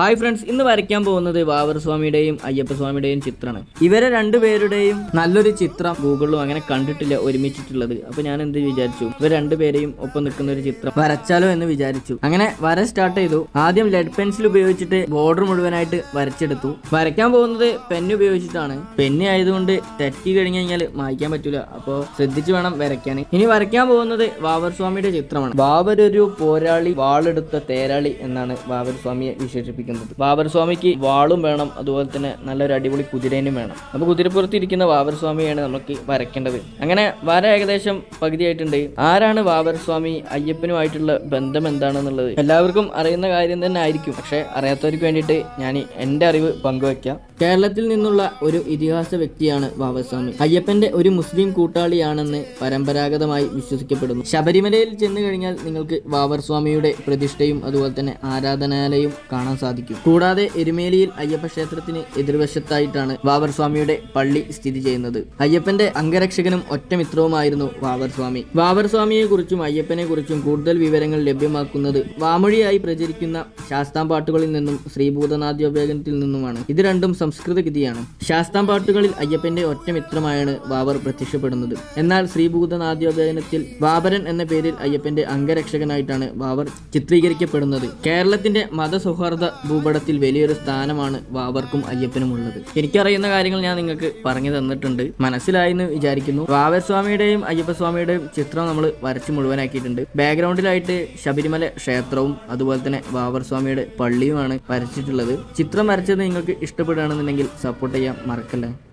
Hi friends ഇന്ന് വരയ്ക്കാൻ പോകുന്നത് ബാബർ സ്വാമിയുടെയും അയ്യപ്പ സ്വാമിയുടെയും ചിത്രമാണ്. ഇവരെ രണ്ടുപേരുടെയും നല്ലൊരു ചിത്രം ഗൂഗിളിലും അങ്ങനെ കണ്ടിട്ടില്ല ഒരുമിച്ചിട്ടുള്ളത്. അപ്പൊ ഞാൻ എന്ത് വിചാരിച്ചു? ഇവർ രണ്ടുപേരെയും ഒപ്പം നിൽക്കുന്ന ഒരു ചിത്രം വരച്ചാലോ എന്ന് വിചാരിച്ചു. അങ്ങനെ വര സ്റ്റാർട്ട് ചെയ്തു. ആദ്യം ലെഡ് പെൻസിൽ ഉപയോഗിച്ചിട്ട് ബോർഡർ മുഴുവനായിട്ട് വരച്ചെടുത്തു. വരയ്ക്കാൻ പോകുന്നത് പെന്ന് ഉപയോഗിച്ചിട്ടാണ്. പെന്ന് ആയതുകൊണ്ട് തെറ്റി കഴിഞ്ഞു കഴിഞ്ഞാൽ മായ്ക്കാൻ പറ്റൂല. അപ്പോൾ ശ്രദ്ധിച്ചു വേണം വരയ്ക്കാൻ ഇനി വരയ്ക്കാൻ പോകുന്നത് ബാബർ സ്വാമിയുടെ ചിത്രമാണ്. ബാബർ ഒരു പോരാളി വാളെടുത്ത തേരാളി എന്നാണ് ബാബർ സ്വാമിയെ വിശേഷിപ്പിക്കുന്നത്. ബാബർ സ്വാമിക്ക് വാളും വേണം അതുപോലെ തന്നെ നല്ലൊരു അടിപൊളി കുതിരേനും വേണം. അപ്പോൾ കുതിരപ്പുറത്ത് ഇരിക്കുന്ന ബാബർ സ്വാമിയാണ് നമുക്ക് വരയ്ക്കേണ്ടത്. അങ്ങനെ വര ഏകദേശം പകുതിയായിട്ടുണ്ട്. ആരാണ് ബാബർ സ്വാമി അയ്യപ്പനുമായിട്ടുള്ള ബന്ധം എന്താണെന്നുള്ളത് എല്ലാവർക്കും അറിയുന്ന കാര്യം തന്നെ ആയിരിക്കും. പക്ഷെ അറിയാത്തവർക്ക് വേണ്ടിയിട്ട് ഞാൻ എന്റെ അറിവ് പങ്കുവയ്ക്കാം. കേരളത്തിൽ നിന്നുള്ള ഒരു ഇതിഹാസ വ്യക്തിയാണ് ബാബസ്വാമി അയ്യപ്പന്റെ ഒരു മുസ്ലിം കൂട്ടാളിയാണെന്ന് പരമ്പരാഗതമായി വിശ്വസിക്കപ്പെടുന്നു. ശബരിമലയിൽ ചെന്ന് കഴിഞ്ഞാൽ നിങ്ങൾക്ക് ബാബർ സ്വാമിയുടെ പ്രതിഷ്ഠയും അതുപോലെ തന്നെ ആരാധനാലയവും കാണാൻ സാധിക്കും. കൂടാതെ എരുമേലിയിൽ അയ്യപ്പ ക്ഷേത്രത്തിന് എതിർവശത്തായിട്ടാണ് വാവർ സ്വാമിയുടെ പള്ളി സ്ഥിതി ചെയ്യുന്നത്. അയ്യപ്പന്റെ അംഗരക്ഷകനും ഒറ്റമിത്രവുമായിരുന്നു വാവർ സ്വാമി. വാവർ സ്വാമിയെ കുറിച്ചും അയ്യപ്പനെ കുറിച്ചും കൂടുതൽ വിവരങ്ങൾ ലഭ്യമാക്കുന്നത് വാമൊഴിയായി പ്രചരിക്കുന്ന ശാസ്താംപാട്ടുകളിൽ നിന്നും ശ്രീഭൂതനാദ്യോപേഖനത്തിൽ നിന്നുമാണ്. ഇത് രണ്ടും സംസ്കൃത ഗതിയാണ് ശാസ്താംപാട്ടുകളിൽ അയ്യപ്പന്റെ ഒറ്റമിത്രമായാണ് വാവർ പ്രത്യക്ഷപ്പെടുന്നത്. എന്നാൽ ശ്രീഭൂതനാദ്യോപേഖനത്തിൽ ബാബരൻ എന്ന പേരിൽ അയ്യപ്പന്റെ അംഗരക്ഷകനായിട്ടാണ് വാവർ ചിത്രീകരിക്കപ്പെടുന്നത്. കേരളത്തിന്റെ മതസൗഹാർദ്ദ ഭൂപടത്തിൽ വലിയൊരു സ്ഥാനമാണ് വാവർക്കും അയ്യപ്പനും ഉള്ളത് എനിക്കറിയുന്ന കാര്യങ്ങൾ ഞാൻ നിങ്ങൾക്ക് പറഞ്ഞു തന്നിട്ടുണ്ട്. മനസ്സിലായി എന്ന് വിചാരിക്കുന്നു. വാവസ്വാമിയുടെയും അയ്യപ്പസ്വാമിയുടെയും അയ്യപ്പ സ്വാമിയുടെയും ചിത്രം നമ്മൾ വരച്ച് മുഴുവനാക്കിയിട്ടുണ്ട്. ബാക്ക്ഗ്രൗണ്ടിലായിട്ട് ശബരിമല ക്ഷേത്രവും അതുപോലെ തന്നെ വാവർ സ്വാമിയുടെ പള്ളിയുമാണ് വരച്ചിട്ടുള്ളത്. ചിത്രം വരച്ചത് നിങ്ങൾക്ക് ഇഷ്ടപ്പെടുകയാണെന്നുണ്ടെങ്കിൽ സപ്പോർട്ട് ചെയ്യാൻ മറക്കല്ലേ?